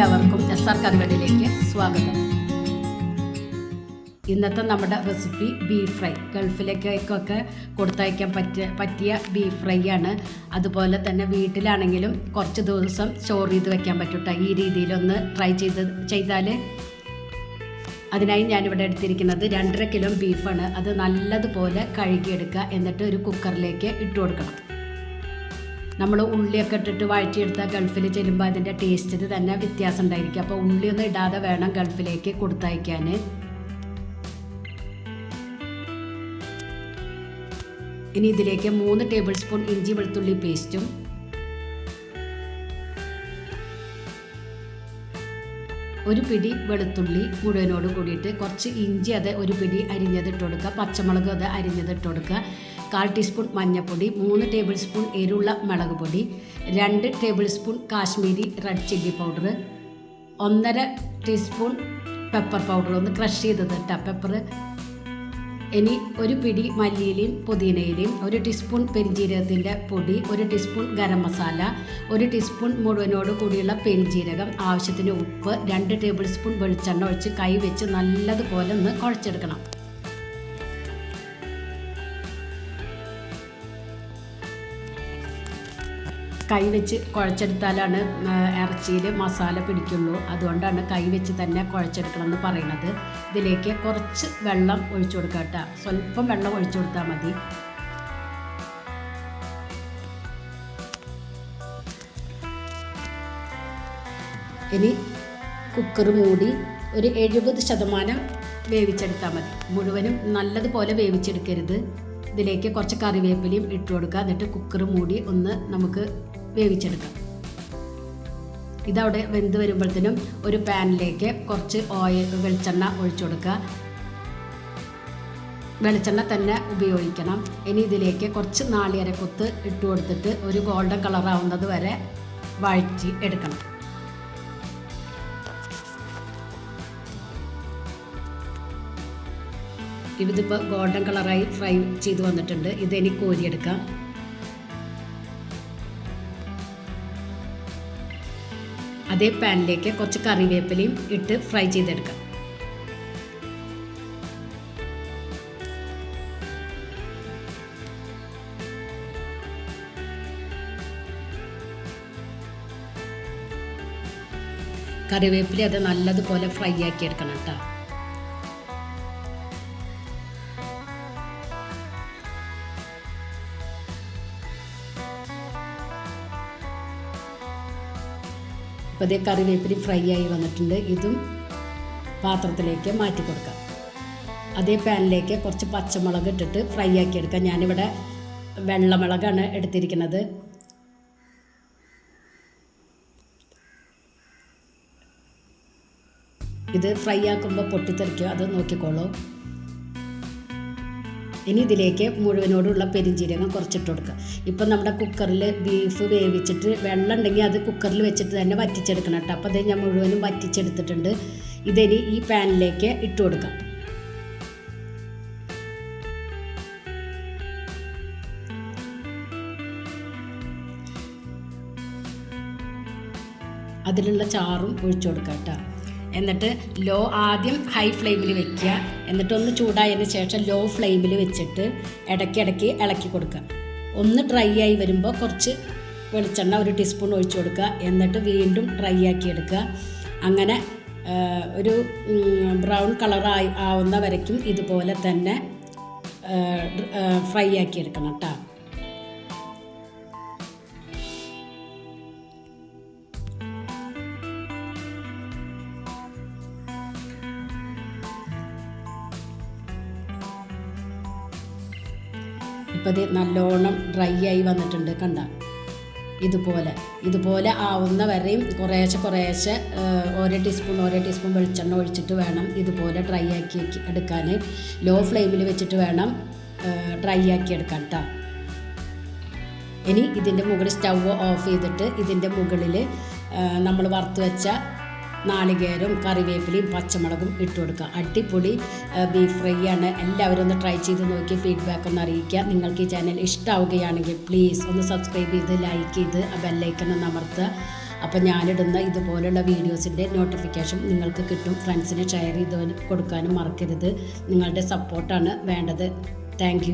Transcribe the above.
എല്ലാവർക്കും S R കറിവടിയിലേക്ക് സ്വാഗതം. ഇന്നത്തെ നമ്മുടെ റെസിപ്പി ബീഫ് ഫ്രൈ ഗൾഫിലേക്കൊക്കെ കൊടുത്തയക്കാൻ പറ്റിയ പറ്റിയ ബീഫ് ഫ്രൈ ആണ്. അതുപോലെ തന്നെ വീട്ടിലാണെങ്കിലും കുറച്ച് ദിവസം സ്റ്റോർ ചെയ്ത് വെക്കാൻ പറ്റൂട്ടോ ഈ രീതിയിലൊന്ന് ട്രൈ ചെയ്ത് ചെയ്താൽ അതിനായി ഞാനിവിടെ എടുത്തിരിക്കുന്നത് രണ്ടര കിലോ ബീഫാണ് അത് നല്ലതുപോലെ കഴുകിയെടുക്കുക. എന്നിട്ട് ഒരു കുക്കറിലേക്ക് ഇട്ട് കൊടുക്കണം. നമ്മൾ ഉള്ളിയൊക്കെ ഇട്ടിട്ട് വഴറ്റിയെടുത്താൽ ഗൾഫിൽ ചെല്ലുമ്പോൾ അതിന്റെ ടേസ്റ്റിന് തന്നെ വ്യത്യാസം ഉണ്ടായിരിക്കും അപ്പോൾ ഉള്ളിയൊന്നും ഇടാതെ വേണം ഗൾഫിലേക്ക് കൊടുത്തയക്കാൻ. ഇനി ഇതിലേക്ക് മൂന്ന് ടേബിൾ സ്പൂൺ ഇഞ്ചി വെളുത്തുള്ളി പേസ്റ്റും ഒരു പിടി വെളുത്തുള്ളി മുഴുവനോട് കൂടിയിട്ട് കുറച്ച് ഇഞ്ചി അത് ഒരു പിടി അരിഞ്ഞതിട്ട് കൊടുക്കുക. പച്ചമുളക് അത് അരിഞ്ഞതിട്ട് കൊടുക്കുക. കാൽ ടീസ്പൂൺ മഞ്ഞൾപ്പൊടി മൂന്ന് ടേബിൾ സ്പൂൺ എരിവുള്ള മുളക് പൊടി രണ്ട് table spoon Kashmiri red chilli powder ഒന്നര ടീസ്പൂൺ പെപ്പർ പൗഡർ ഒന്ന് ക്രഷ് ചെയ്തത് കേട്ടോ പെപ്പർ ഇനി ഒരു പിടി മല്ലിയിലയും പുതിനയിലയും ഒരു ടീസ്പൂൺ പെരിഞ്ജീരകത്തിന്റെ പൊടി ഒരു ടീസ്പൂൺ ഗരം മസാല ഒരു ടീസ്പൂൺ മുഴുവനോട് കൂടിയുള്ള പെരിഞ്ജീരകം ആവശ്യത്തിന് ഉപ്പ് രണ്ട് ടേബിൾ സ്പൂൺ വെളിച്ചെണ്ണ ഒഴിച്ച് കൈ വെച്ച് നല്ലതുപോലെ ഒന്ന് കുഴച്ചെടുക്കണം. കൈ വെച്ച് കുഴച്ചെടുത്താലാണ് ഇറച്ചിയിൽ മസാല പിടിക്കുള്ളൂ. അതുകൊണ്ടാണ് കൈ വെച്ച് തന്നെ കുഴച്ചെടുക്കണം എന്ന് പറയുന്നത്. ഇതിലേക്ക് കുറച്ച് വെള്ളം ഒഴിച്ചു കൊടുക്കുക കേട്ടോ. സ്വല്പം വെള്ളം ഒഴിച്ചു കൊടുത്താൽ മതി. ഇനി കുക്കർ മൂടി ഒരു എഴുപത് ശതമാനം വേവിച്ചെടുത്താൽ മതി. മുഴുവനും നല്ലതുപോലെ വേവിച്ചെടുക്കരുത്. ഇതിലേക്ക് കുറച്ച് കറിവേപ്പിലയും ഇട്ട് കൊടുക്കുക. എന്നിട്ട് കുക്കർ മൂടി ഒന്ന് നമുക്ക് വേവിച്ചെടുക്കാം. ഇതവിടെ വെന്ത് വരുമ്പോഴത്തേനും ഒരു പാനിലേക്ക് കുറച്ച് ഓയിൽ വെളിച്ചെണ്ണ ഒഴിച്ചു കൊടുക്കുക. വെളിച്ചെണ്ണ തന്നെ ഉപയോഗിക്കണം. ഇനി ഇതിലേക്ക് കുറച്ച് നാളികരക്കൊത്ത് ഇട്ട് കൊടുത്തിട്ട് ഒരു ഗോൾഡൻ കളറാവുന്നത് വരെ വഴറ്റി എടുക്കണം. ഇതിപ്പോൾ ഗോൾഡൻ കളറായി ഫ്രൈ ചെയ്ത് വന്നിട്ടുണ്ട്. ഇതെനിക്ക് കോരിയെടുക്കാം. അതേ പാനിലേക്ക് കുറച്ച് കറിവേപ്പിലയും ഇട്ട് ഫ്രൈ ചെയ്തെടുക്കാം. കറിവേപ്പില അത് നല്ലതുപോലെ ഫ്രൈ ആക്കി എടുക്കണം കേട്ടോ. അപ്പോൾ അതേ കറിവേപ്പിലി ഫ്രൈ ആയി വന്നിട്ടുണ്ട്. ഇതും പാത്രത്തിലേക്ക് മാറ്റി കൊടുക്കാം. അതേ പാനിലേക്ക് കുറച്ച് പച്ചമുളക് ഇട്ടിട്ട് ഫ്രൈ ആക്കി എടുക്കാം. ഞാനിവിടെ വെള്ളമുളകാണ് എടുത്തിരിക്കുന്നത്. ഇത് ഫ്രൈ ആക്കുമ്പോൾ പൊട്ടിത്തെറിക്കുക അത് നോക്കിക്കോളൂ. ഇനി ഇതിലേക്ക് മുഴുവനോടുള്ള പെരിഞ്ചീരകം കുറച്ചിട്ട് കൊടുക്കുക. ഇപ്പം നമ്മുടെ കുക്കറിൽ ബീഫ് വേവിച്ചിട്ട് വെള്ളം ഉണ്ടെങ്കിൽ അത് കുക്കറിൽ വെച്ചിട്ട് തന്നെ വറ്റിച്ചെടുക്കണം കേട്ടോ. അപ്പോൾ അത് ഞാൻ മുഴുവനും വറ്റിച്ചെടുത്തിട്ടുണ്ട്. ഇതിനി ഈ പാനിലേക്ക് ഇട്ട് കൊടുക്കാം. അതിലുള്ള ചാറും ഒഴിച്ചു കൊടുക്കാം കേട്ടോ. എന്നിട്ട് ലോ ആദ്യം ഹൈ ഫ്ലെയിമിൽ വെക്കുക. എന്നിട്ട് ഒന്ന് ചൂടായതിന് ശേഷം ലോ ഫ്ലെയിമിൽ വെച്ചിട്ട് ഇടയ്ക്കിടയ്ക്ക് ഇളക്കി കൊടുക്കുക. ഒന്ന് ഡ്രൈ ആയി വരുമ്പോൾ കുറച്ച് വെളിച്ചെണ്ണ ഒരു ടീസ്പൂൺ ഒഴിച്ചു കൊടുക്കുക. എന്നിട്ട് വീണ്ടും ഡ്രൈ ആക്കി എടുക്കുക. അങ്ങനെ ഒരു ബ്രൗൺ കളറായി ആവുന്ന വരയ്ക്കും ഇതുപോലെ തന്നെ ഫ്രൈ ആക്കി എടുക്കണം കേട്ടോ ഇപ്പോൾ ഇത് നല്ലോണം ഡ്രൈ ആയി വന്നിട്ടുണ്ട് കണ്ട? ഇതുപോലെ ഇതുപോലെ ആവുന്ന വരെയും കുറേശ്ശെ കുറേശ്ശെ ഓരോ ടീസ്പൂൺ ഓരോ ടീസ്പൂൺ വെളിച്ചെണ്ണ ഒഴിച്ചിട്ട് വേണം ഇതുപോലെ ഡ്രൈ ആക്കി എടുക്കാൻ ലോ ഫ്ലെയിമിൽ വെച്ചിട്ട് വേണം ഡ്രൈ ആക്കി എടുക്കാൻ കേട്ടോ ഇനി ഇതിന്റെ മുകളിൽ സ്റ്റൗ ഓഫ് ചെയ്തിട്ട് ഇതിന്റെ മുകളിൽ നമ്മൾ വറുത്ത് വെച്ച നാളികേരവും കറിവേപ്പിലയും പച്ചമുളകും ഇട്ട് കൊടുക്കുക. അടിപൊളി ബീഫ് ഫ്രൈ ആണ്. എല്ലാവരും ഒന്ന് ട്രൈ ചെയ്ത് നോക്കി ഫീഡ്ബാക്ക് ഒന്ന് അറിയിക്കുക. നിങ്ങൾക്ക് ഈ ചാനൽ ഇഷ്ടമാവുകയാണെങ്കിൽ പ്ലീസ് ഒന്ന് സബ്സ്ക്രൈബ് ചെയ്ത് ലൈക്ക് ചെയ്ത് ബെല്ലൈക്കൺ ഒന്ന് അമർത്തുക. അപ്പോൾ ഞാനിടുന്ന ഇതുപോലുള്ള വീഡിയോസിന്റെ നോട്ടിഫിക്കേഷൻ നിങ്ങൾക്ക് കിട്ടും. ഫ്രണ്ട്സിന് ഷെയർ ചെയ്ത് കൊടുക്കാനും മറക്കരുത്. നിങ്ങളുടെ സപ്പോർട്ടാണ് വേണ്ടത്. താങ്ക്